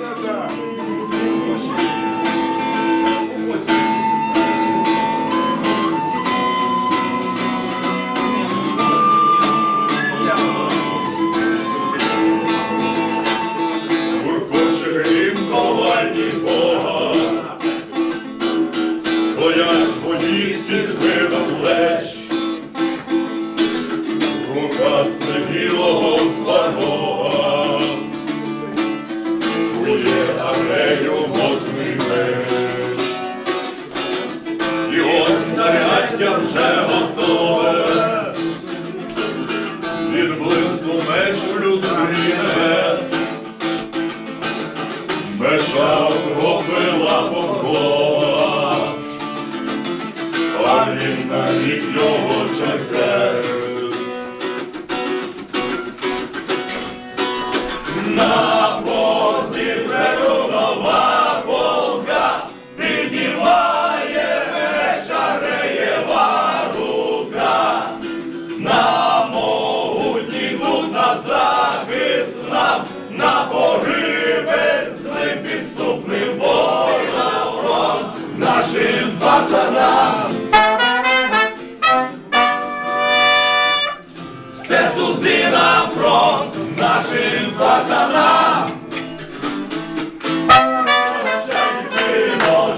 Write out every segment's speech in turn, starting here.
Yeah. Від меч в люстрі небес. Межа вкропила покова, а він навік його черкес. На бозі перунова на захист нам, на погибель з ним підступним воїнам фронт нашим пацанам. Все туди на фронт нашим пацанам.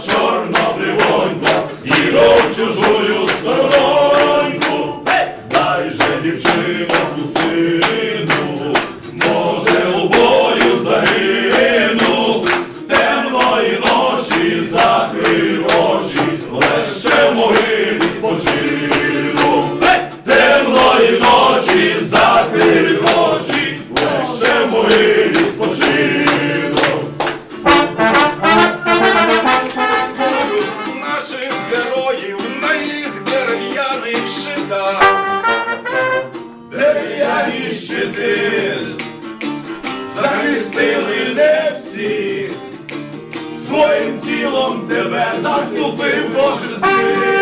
Чорнобривонько, і ров чужую Щити захистили не всі, своїм тілом тебе заступив Божий